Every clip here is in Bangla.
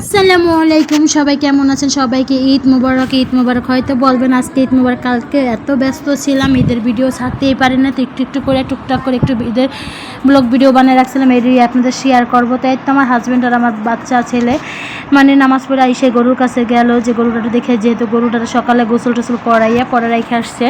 আসসালামু আলাইকুম, সবাই কেমন আছেন? সবাইকে ঈদ মুবারক ঈদ মুবারক হয়তো বলবেন, আজকে ঈদ মুবারক, কালকে এত ব্যস্ত ছিলাম, ঈদের ভিডিও ছাড়তেই পারি না, তো একটু একটু করে টুকটাক করে একটু ঈদের ব্লগ ভিডিও বানিয়ে রাখছিলাম এরই আপনাদের শেয়ার করব। তাই তো আমার হাজব্যান্ড আর আমার বাচ্চা ছেলে মানে নামাজ পড়ে এসে গরুর কাছে গেল, যে গরুটা দেখে যেহেতু গরুটা সকালে গোসল টোসল করাইয়া পরে রেখে আসছে।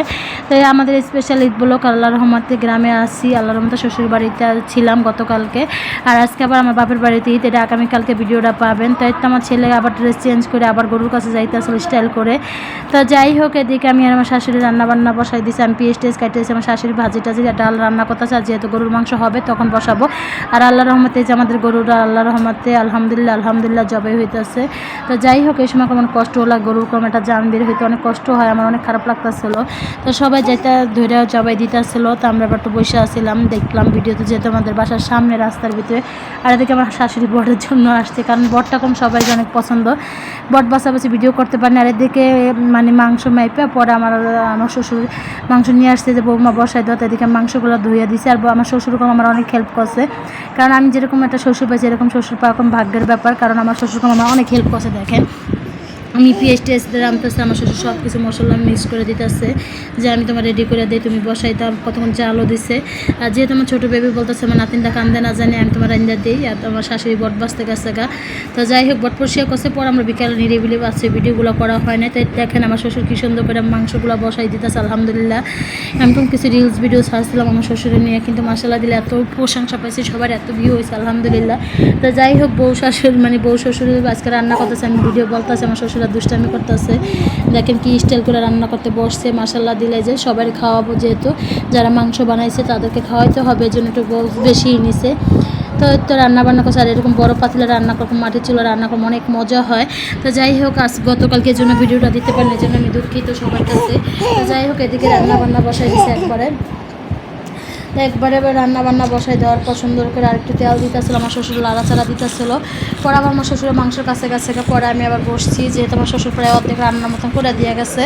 তাই আমাদের স্পেশাল ঈদ ব্লগ আল্লাহ রহমতে গ্রামে আসি আল্লাহ রহমতে শ্বশুর বাড়িতে ছিলাম গতকালকে, আর আজকে আবার আমার বাপের বাড়িতে ঈদ, এটা আগামীকালকে ভিডিওটা পাবেন, তাই তো আমার ছেলে আবার ড্রেস চেঞ্জ করে আবার গরুর কাছে যাইতে আসলে স্টাইল করে। তো যাই হোক, এদিকে আমি আর আমার শাশুড়ি রান্না বান্না বসাই দিয়েছি আমি পিএস টেস কাটিয়েছি আমার শাশুড়ি ভাজি টাজি ডাল রান্না করতেছে। আর যেহেতু গরুর মাংস হবে, তখন বসাবো। আর আল্লাহ রহমতে যে আমাদের গরুরা, আল্লাহ রহমতে, আলহামদুলিল্লাহ আলহামদুলিল্লাহ জবাই হইতেছে। তো যাই হোক, এই সময় কেমন কষ্ট হলো, গরুর কম একটা জান বের হইতে অনেক কষ্ট হয়, আমার অনেক খারাপ লাগতেছিল। তো সবাই যেটা ধরে জবাই দিতেছিল। তো আমরা একটু বসে আসছিলাম দেখলাম ভিডিওতে যেহেতু আমাদের বাসার সামনে রাস্তার ভিতরে। আর এদিকে আমার শাশুড়ি বটের জন্য আসছে, কারণ বটটা কম সবাই অনেক পছন্দ। বট বাসাবাসি ভিডিও করতে পারেন। আর এদিকে মানে মাংস মাইপে, পরে আমার আমার শ্বশুর মাংস নিয়ে আসছে যে বৌমা বসাই দেওয়া এদিকে মাংসগুলো ধুইয়া দিছে। আর আমার শ্বশুরকে আমার অনেক হেল্প করছে। কারণ আমি যেরকম একটা শ্বশুর পাইছি, এরকম শ্বশুর পাওয়া ভাগ্যের ব্যাপার। কারণ আমার শ্বশুরকে আমার অনেক হেল্প করছে, দেখেন। আমি পিএস টেস রামতেছে আমার শ্বশুর সব কিছু মশলা মিক্স করে দিতেছে। যে আমি তোমার রেডি করে দিই, তুমি বসাই বসাইতাম কতক্ষণ চালও দিছে। আর যেহেতু আমার ছোটো বেবি বলতেছে, আমার নাতিনটা কান্দে না জানি, আমি তোমার রান্না দিই, আর তোমার শাশুড়ি বট বাঁচতে গেছে গা। তো যাই হোক, বট পরিষ্কার করছে, পর আমরা বিকালে নিরিবিলি বাচ্চা ভিডিওগুলো করা হয় না তাই দেখেন আমার শ্বশুর কী সুন্দর করে মাংসগুলো বসাই দিতেছে, আলহামদুলিল্লাহ। তখন কিছু রিলস ভিডিও ছাড়ছিলাম আমার শ্বশুরে নিয়ে, কিন্তু মশলা দিলে এত প্রশংসা পাইছি, সবার এত ভিউ হয়েছে, আলহামদুলিল্লাহ। তো যাই হোক, বউ শাশুড়ি মানে বউ শ্বশুর আজকে রান্না করতেছে, আমি ভিডিও বলতেছে, আমার শ্বশুরা দুষ্টামি করতেছে। দেখেন কি স্টাইল করে রান্না করতে বসছে মাসাল্লাহ দিলে যে সবাই খাওয়াবো যেহেতু। যারা মাংস বানাইছে তাদেরকে খাওয়াইতে হবে, এই জন্য একটু বেশি নিছে। তো তো রান্না বান্না করছে, আর এরকম বড় পাতিলে রান্না করব, মাটির চুলো রান্না করব, অনেক মজা হয়। তো যাই হোক, আজ গতকালকে জন্য ভিডিওটা দিতে পারেন, এই জন্য আমি দুঃখিত সবার কাছে। তো যাই হোক, এদিকে রান্না বান্না বসাই দিছে একবারে। একবারে এবার রান্না বান্না বসাই দেওয়ার পর সুন্দর করে আরেকটু তেল দিতেছিল, আমার শ্বশুর লাড়াচাড়া দিতেছিল। পরে আবার আমার শ্বশুরের মাংসের কাছে কাছে পরে আমি আবার বসছি, যেহেতু আমার শ্বশুর প্রায় অর্ধেক রান্নার মতন করে দিয়ে গেছে।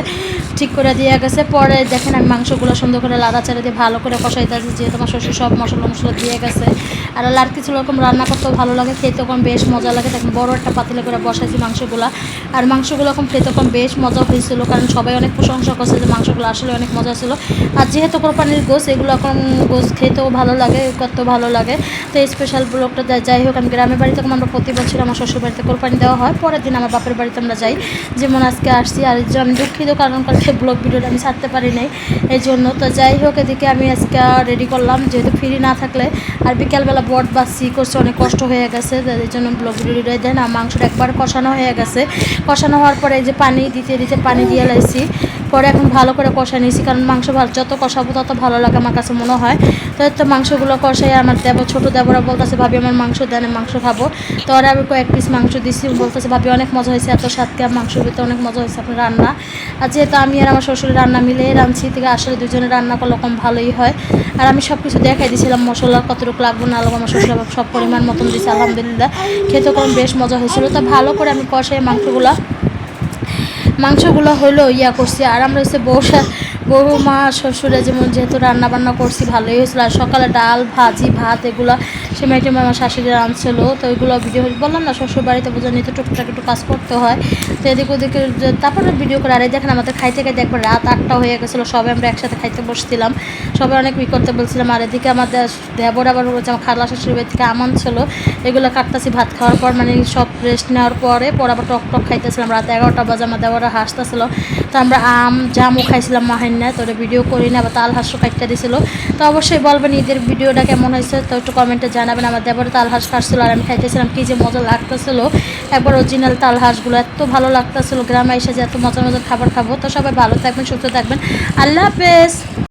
ঠিক করে দিয়ে গেছে। পরে দেখেন আমি মাংসগুলো সুন্দর করে লাদা লাড়াচাড়া দিয়ে ভালো করে কষাইতেছি যেহেতু আমার শ্বশুর সব মশলা মশলা দিয়ে গেছে। আর আর কিছু রকম রান্না করতেও ভালো লাগে খেতে কম বেশ মজা লাগে। তখন বড় একটা পাতিলে করে বসাইছি মাংসগুলো। আর মাংসগুলো এখন খেতে কম বেশ মজা হয়েছিল, কারণ সবাই অনেক প্রশংসা করছে যে মাংসগুলো আসলে অনেক মজা ছিল। আর যেহেতু কোরবানির গোস এগুলো এখন গোস খেতেও ভালো লাগে, করতেও ভালো লাগে। তো এই স্পেশাল ব্লগটা যাই- হোক, আমি গ্রামের বাড়িতে তখন আমরা প্রতি বছর আমার শ্বশুর বাড়িতে কোরপানি দেওয়া হয়। পরের দিন আমার বাপের বাড়িতে আমরা যাই। যেমন আজকে আসছি, আর আমি দুঃখিত কারণ কালকে ব্লগ ভিডিওটা আমি ছাড়তে পারি নাই এই জন্য তো যাই হোক, এদিকে আমি আজকে রেডি করলাম, যেহেতু ফ্রি না থাকলে, আর বিকালবেলা বট বাসি করছে, অনেক কষ্ট হয়ে গেছে এই জন্য ব্লগ ভিডিওটা দেন, আর মাংসটা একবার কষানো হয়ে গেছে। কষানো হওয়ার পরে এই যে পানি দিতে দিতে পানি দিয়ে লাইছি পরে এখন ভালো করে কষা নিয়েছি, কারণ মাংস ভালো, যত কষাবো তত ভালো লাগে আমার কাছে মনে হয়। তো তো মাংসগুলো কষাই আমার দেব, ছোটো দেবরা বলতেছে, ভাবি, আমার মাংস দেন মাংস খাব। তো ওরা আমি কয়েক পিস মাংস দিছি বলতেছে, ভাবি, অনেক মজা হয়েছে, এত স্বাদকে মাংস ভিতরে অনেক মজা হয়েছে আপনার রান্না। আর যেহেতু আমি আর আমার শ্বশুরের রান্না মিলে রাঁধছি থেকে আসলে দুজনে রান্না করলে কম ভালোই হয়। আর আমি সব কিছু দেখাই দিয়েছিলাম মশলা কতটুকু লাগবে না লাগবে, আমার শ্বশুর সব পরিমাণ মতন দিয়েছে আলহামদুলিল্লাহ। খেতে কম বেশ মজা হয়েছিল। তো ভালো করে আমি কষাই মাংসগুলো। মাংসগুলো হলো ইয়া করছি, আর আমরা হচ্ছে বৌসা বহু মা, শ্বশুরে যেমন যেহেতু রান্না বান্না করছি, ভালোই হয়েছিল। আর সকালে ডাল, ভাজি, ভাত, এগুলো সেমাই টেমাই আমার শাশুড়ি রাঁধছিল তো ওইগুলো ভিডিও বললাম না শ্বশুর বাড়িতে বোঝা নিতে টুকটাক একটু কাজ করতে হয়। তো এদিক ওদিকে তারপরে ভিডিও করে, আরে দেখেন আমাদের খাইতে খাইতে একবার রাত আটটা হয়ে গেছিল, সবাই আমরা একসাথে খাইতে বসছিলাম। সবাই অনেক ই করতে বলছিলাম, আর এদিকে আমাদের দেবর আবার হচ্ছে আমার খালা শাশুড়ি বাড়ি থেকে আমান ছিল এগুলো কাটতেছি ভাত খাওয়ার পর মানে সব রেস্ট নেওয়ার পরে, পর আবার টক টক খাইতেছিলাম। রাত এগারোটা বাজে আমার দেবরা হাসতেছিল। তো আমরা আম জামও খাইছিলাম মাহান্না তো ভিডিও করি না আবার তাল হাঁসও কাটতে দিছিল। তো অবশ্যই বলবেন ঈদের ভিডিওটা কেমন হয়েছে, তো একটু কমেন্টে জানাবেন আমার দেবর তাল হাঁস কাটছিল আর আমি খাইতেছিলাম কী যে মজা লাগতেছিল। একবার অরিজিনাল তাল হাঁসগুলো এত ভালো লাগতেছিল, গ্রামে এসে যে এত মজা মজার খাবার খাব। তো সবাই ভালো থাকবেন, সুস্থ থাকবেন। আল্লাহ হাফেজ।